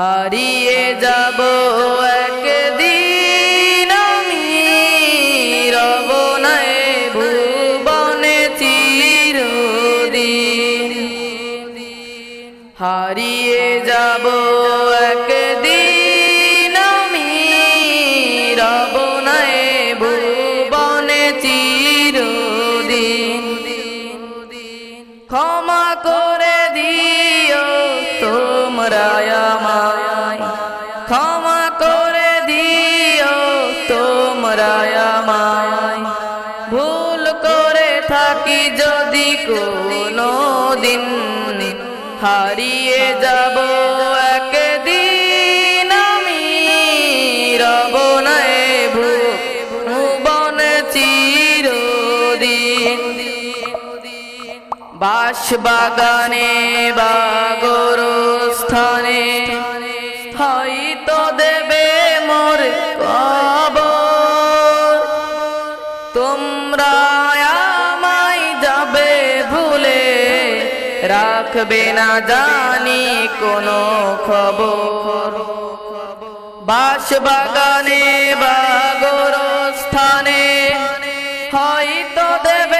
হারিয়ে যাব একদিন আমি, রব নাই ভুবনে চিরদিন। হারিয়ে যাব একদিন আমি, রব নাই ভুবনে চিরদিন। ক্ষমা করে দিও তোমরা আমায় ক্ষমা করে দিও তোমরা আমায় ভুল করে থাকি যদি কোনো দিন হারিয়ে যাব বাস বাগানে বাগর স্থানে হয়তো দেবে মোর কবর। তোমরা আমায় যাবে ভুলে রাখবে না জানি কোনো খবর। বাস বাগানে বাগর স্থানে হয়তো দেবে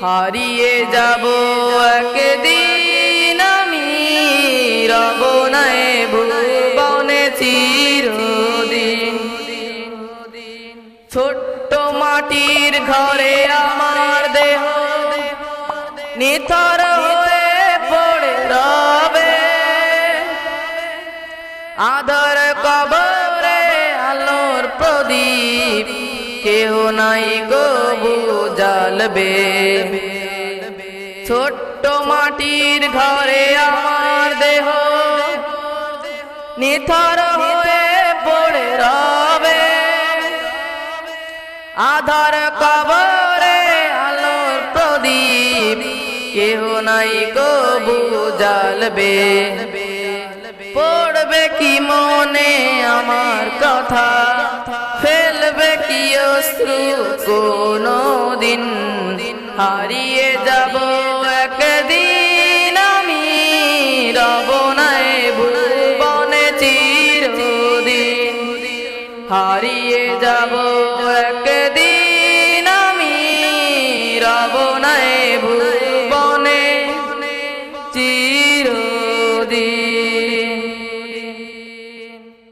হারিয়ে যাব একদিন আমি। রব নাই ভুবনে চিরদিন। ছোট্ট মাটির ঘরে আমার দেহ। নিথর হয়ে পড়ে রবে। আদর কবরে আলোর প্রদীপ। কেউ নাই গো জ্বালবে ছোট্ট মাটির ঘরে আমার দেহ। নিথর হয়ে পড়ে রবে। আধার কবরে আলোর প্রদীপ। কেহ নাই কবু জ্বালবে পড়বে কি মনে আমার কথা? অশ্রু কোনো দিন হারিয়ে যাব একদিন আমি রব নাই ভুবনে চিরদিন। হারিয়ে যাব একদিন